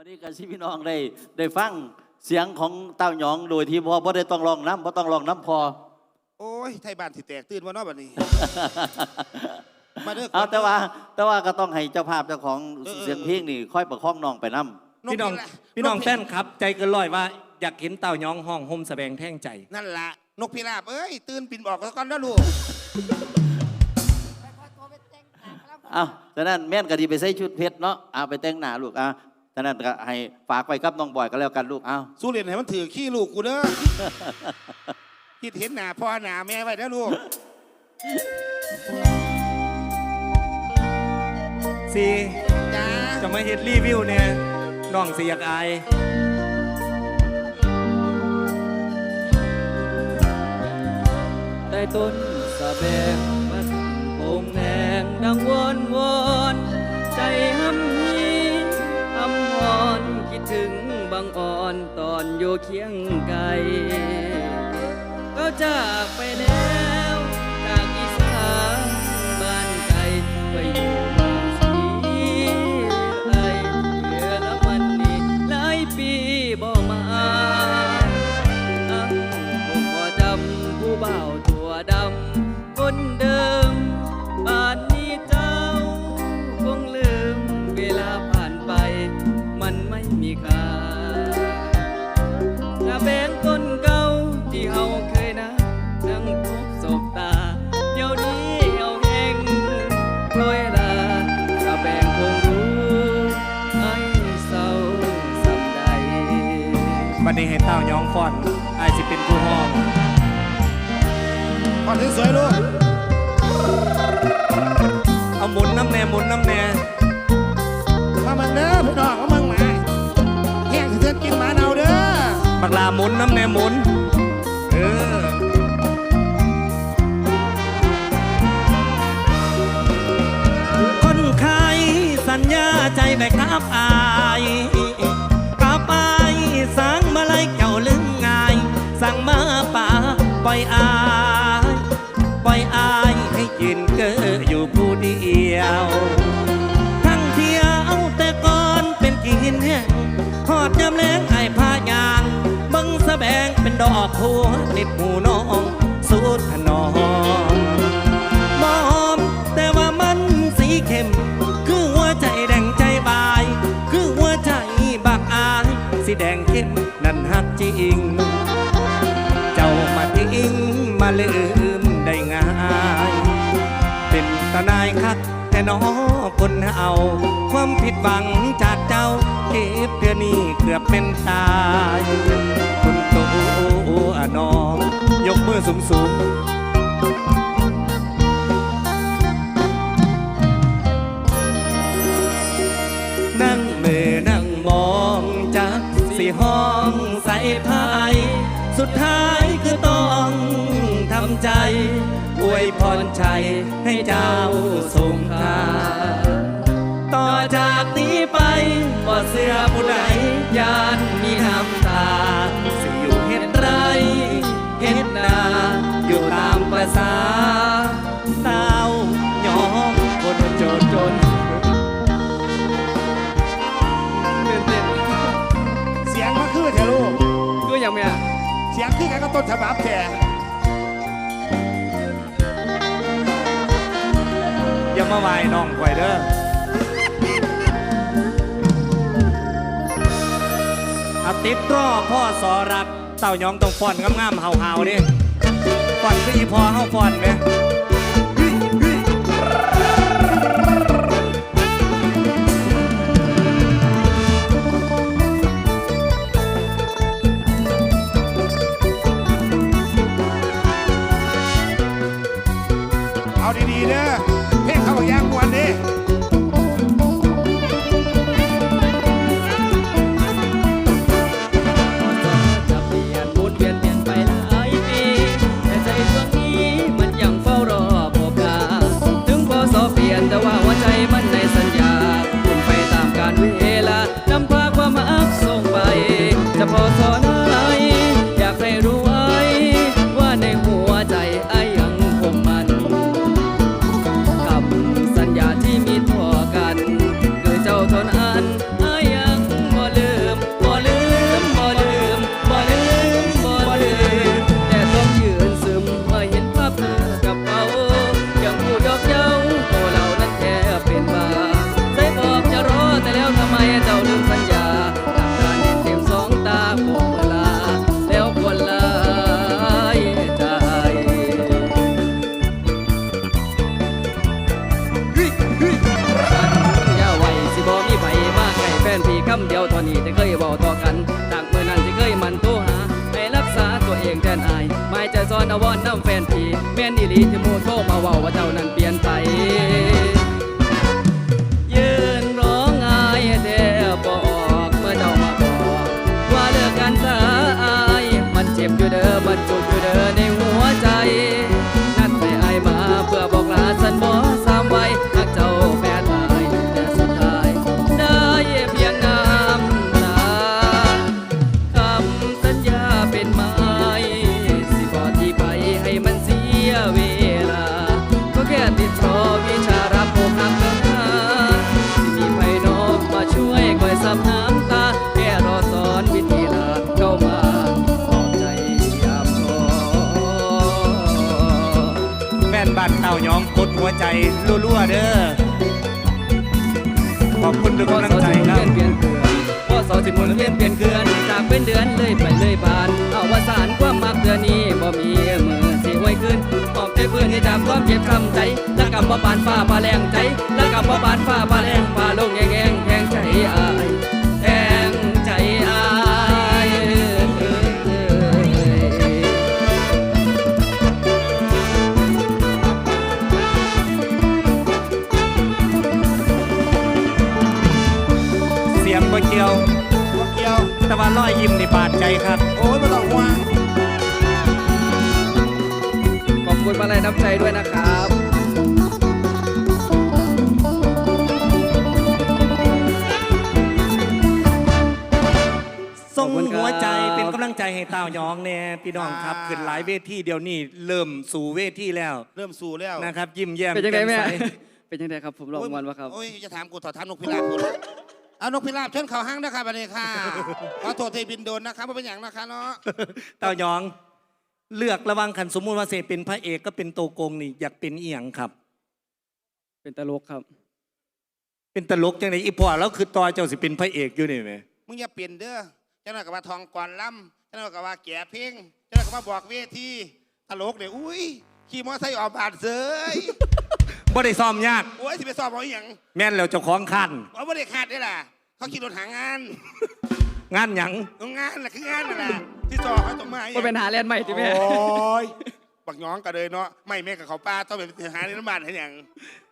วันนี้กันที่พี่น้องได้ได้ฟังเสียงของเต้าหยองโดยที่พ่อพ่ได้ต้องร้องน้ำพ่ต้องร้องน้ำพอโอ้ยไทยบ้านสิแตกตื่นว่าเนอบัดนี้ มาเด้อเอาแต่ว่าแต่ว่าก็ต้องให้เจ้าภาพเจ้าของเออเออเสียงเพลงนี่ค่อยประคองน้องไปน้พี่น้องกเพลละพี่น้องกเพลแฟนครับ ใจเกินร้อยว่าอยากเห็นเต่าย้องห้องห่มแสดงแท่งใจ นั่นละนกพิราบเอ้ย ตื่นปินบอกแล้วก่อนนะลูกำเอาฉะนั้นแม่นก็ดีไปใส่ชุดเพชรเนาะเอาไปแต่งหน้าลูกอะ ฉะนั้นก็ให้ฝากไว้กับน้องบอยก็แล้วกันลูก เอาสู้เรียนให้มันถือขี้ลูกกูเด้อ คิดเห็นหน้าพ่อหน้าแม่ไว้นะลูก สีจ้า จะมาเฮ็ดรีวิวเนี่ยน้องเสียากอาย ใต้ต้นสะแบงมันโป่งแดงดังวอนวอน ใจห้ำ งบางอ่อนตอนอยู่เคียงไกลก็จากไปแล้วจากอีสานบ้านไกลไปอยู่บางสีไอเหลือล้วมันนี่หลายปีบ่มาอ้างผมบ่จำผู้บ่าวตัวดำคนเดิ บัดนี้ให้เต่าย้องฟอนอายสิเป็นผู้ห้องพ่อสวยๆลูกเอาหมุนน้ำแน่หมุนน้ำแน่มาเมืองเด้อพี่น้องมาเมืองหมาแห้งสิเธอกินหมาเนาเด้อบักลาหมุนน้ำแน่หมุนเออคนไข้สัญญาใจแบกกับอายกับอายสั่งมาไล่เก่าลึงง่าย สั่งมาป่าปล่อยอาย ปล่อยอายให้ยืนเกออยู่ผู้เดียว ทั้งเที่ยวแต่ก่อนเป็นกินแห้งหอดยามแรงไอ้พายางบังสะแบงเป็นดอกหัวติดหูน้องสูดถนอมมอมแต่ว่ามันสีเข้ม คือหัวใจิง เจ้ามาทิ้งมาลืมได้ง่ายเป็นตานายคักแต่น้อคนเอา ความผิดหวังจากเจ้าเก็บเพื่อนี้เกือบเป็นตายคุณโตอน้อง ยกมือสูงสูง พรชัยให้เจ้าทรงคาต่อจากนี้ไปบ่เสื้อผู้ใดยานมีน้ำตา สิอยู่เห็นไร เห็นนาอยู่ตามภาษาเต้ายอมคนจนจนเสียงมาคือเถอะลูกก็ยังไม่อะเสียงคือกันก็ต้นฉบับแท้ มาไหวน้องไว้เด้ออาติดรอพ่อสอรัก เต่ายองต้องฟอนงามๆเห่าๆนี่ฟอนคืออีพอเฮาฟอนไหมเอาดีๆเด้อ เพลงเขาอยางมวนเด้จะเปลี่ยนหมุนเวียนเปลี่ยนไปหลายปีแต่ใจดวงนี้มันยังเฝ้ารอโอกาสถึงพอสอเปลี่ยนแต่ว่าหัวใจมันในสัญญาคุณไปตามกาลเวลานำพาความรักส่งไป จะพอสอ ที่เคยเว้าต่อกัน จากเมื่อนั้นที่เคยมันโทรหาให้รักษาตัวเองแทนอายไม่จะซ้อนอวอนน้ำแฟนพีแม่นอีหลีที่มูโทรมาเว้าว่าเจ้านั้นเปลี่ยนไป รัวๆเด้อขอบคุณทุกพอกำลังใจสิหมุนครับเวียนเปลี่ยนเกลือนพอสาสิหมุนเวียนเปลี่ยนเกลือนจากเป็นเดือนเลยไปเลยบานเอาวสานความมักเดือนนี้บ่มีมือสิไว้ขึ้นปอบใจเพื่อนให้จากความเจ็บทำใจแล้วกับว่าบานฟ้าพาแรงใจแล้วกับว่าบานฟ้าพาแรงพาลง ครับ โอ้ยไม่ต้องห่วงขอบคุณมาลัยน้ำใจด้วยนะครับส่งขอบคุณครับหัวใจเป็นกำลังใจให้เต้ายองเนี่ยพี่น้องครับขึ้นหลายเวทีเดี๋ยวนี้เริ่มสู่เวทีแล้วเริ่มสู่แล้วนะครับ ยิ้มแย้มเป็นยังไงแม่จ่ใสเป็นยังไงครับ ผมลองวันวะครับ โอ้ยจะถามกูต่อถามนกพิราบกู เลยเอานกพิราบเชิญเขาห้างนะครับบันนี้ค่ะขอโทษที่บินโดนนะครับไม่เป็นอย่างนะคะเนาะเต้ายอง เลือกระหวังขันสมมุติว่าเสเป็นพระเอกก็เป็นโตวโกงนี่อยากเป็นเอียงครับ เป็นตลกครับ เป็นตลกจังไดอีพ่อแล้วคือต่อเจ้าสิเป็นพระเอกอยู่นี่ไหมมึงอย่าเปลี่ยนเด้อเจ้าหน้ากับว่าทองก่อนล่ำเจ้าหน้ากับว่าแก่เพ่งเจ้าหน้ากับว่าบอกเวทีตลกเนี่ยอุ้ยขี่มอเตอร์ไซค์ออกบาดเสย บ่ได้ซ้อมยาก โอ้ยสิไปสอบเอาอหย่างแม่นแล้วเจ้าของคันเอาไม่ได้ขาดได้ล่ะ เขาขี่รถหางานงานหยังเอางานน่ะคืองานน่ะแหละที่สอบเขาต้องมาอหก็ย่างเป็นหาเล่นใหม่ที่แม่ โอ้ย บักย้องกันเลยเนาะ ไม่แม่กับเขาป้าต้องไปหาในน้ำมันให้อย่าง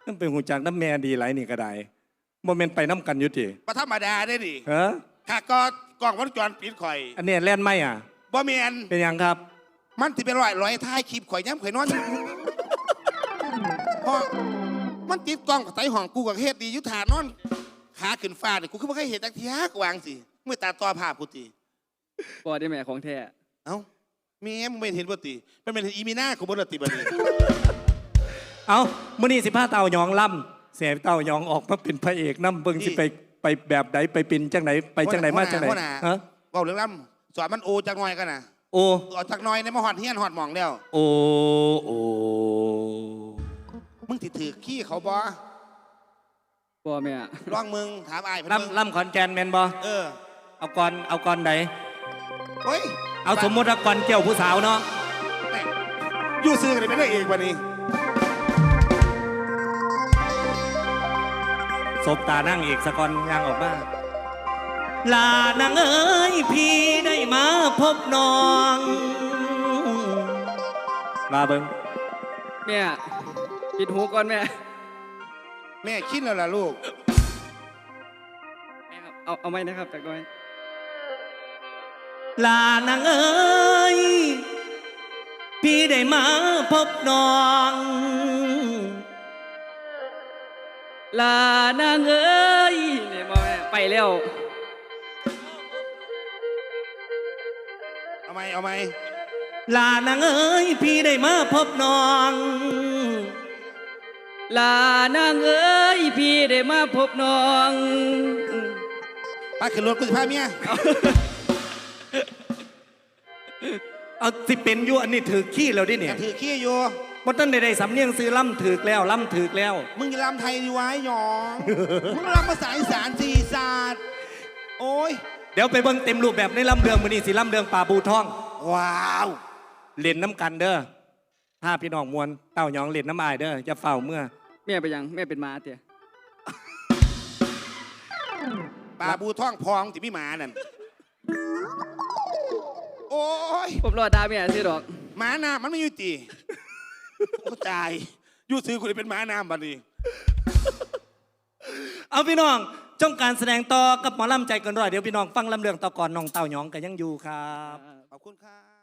นั่นเป็นหูจักน้ำแม่ดีหลายนี่ก็ได้บ่แม่นไปน้ำกันอยู่ติปธรรมดาได้ดิฮะถ้าก็กล้องวงจรปิดข่อยอันนี้แล่นไหมอะ บ่แมนเป็นหยังครับ มันติเป็นร้อยร้อยท้ายคลิปข่อยย้ำข่อยนอนเพราะ มันติดกล้องกับไตห้องกูกับเฮ็ดดีอยุทธานอนขาขึ้นฟ้าเนี่ยกูคือไม่เคยเห็นตักทีฮักวางสิเมื่อตาต่อภาพกูตีปอได้แม่ของแท้เอ้าแม่มึงไม่เห็นบ่ตีมันเป็นอีมีหน้ากูบ่ได้ตีบัดนี้เอามื้อนี้สิพาเต่ายองล่ำเสียเต่ายองออกมาเป็นพระเอกน้ำเบิ่งสิไปไปแบบใดไปเป็นจังไหนไปจังไหนมาจังไหนหัวหน้าฮะเว้าเรื่องล่ำสอนมันโอจักหน่อยกันน่ะโอ้ออกจากหน่อยในมาหอดเฮียนหอดหมองแล้วโอ้โอ้ มึงติดถือขี้เขาบ่ปอแม่ร้องมึงถามอายเพิ่นเบิ่งล่ำล่ำขอนแก่นแม่นบ่เออเอาก่อนเอาก่อนใดเฮ้ยเอาสมมติว่าก่อนเกี่ยวผู้สาวเนาะแม่อยู่ซื้อกันไม่ได้เองวันนี้ศบตานั่งอีกสะก่อนย่างออกมาลานางเอ้ยพี่ได้มาพบน้อง มาเบิ่งแม่ ปิดหูก่อนแม่ แม่คิดแล้วล่ะลูก แม่ครับ เอาเอาไหมนะครับจากหน้อยลานางเอ้ยพี่ได้มาพบน้อง ลานางเอ้ยเนี่ยมาแม่ไปแล้ว เอาไหมเอาไหมลานางเอ้ยพี่ได้มาพบน้อง ลานางเอ้ยพี่ได้มาพบน้องป้าขึ้นรถกูจะพาเมียเอาสิเป็นอยู่อันนี้ถือขี้แล้วดิเนี่ยถือขี้อยู่บ่ต้นใดๆสำเนียงซื้อล่ำถือกแล้วล่ำถือกแล้ว มึงจะรำไทยดีไว้หยองมึงรำภาษาอีสานสีศาสตร์โอ้ยเดี๋ยวไปเบิ่งเต็มรูปแบบในลำเดืองมื้อนี้สิลำเดืองป่าบูทอง ว้าวเล่นน้ำกันเด้อ ถ้าพี่น้องมวลเต้าหยองเล่นน้ำอายเด้ออย่าเฝ้าเมื่อแม่ไปยังแม่เป็นหมาเตี่ยปลาบูท่องพองที่มีหมานั่น โอ้ย ผมรอดาแม่ซื้อดอก หมาน้ำมันไม่อยู่ตีโอ้ตายอยู่ซื้อคุณเป็นหมาน้ำบัดนี้ เอาพี่น้องจงการแสดงต่อกับหมอลำใจเกันร้อยเดี๋ยวพี่น้องฟังลำเรื่องต่อก่อนน้องเต่าหยองกันยังอยู่ครับ ขอบคุณครับ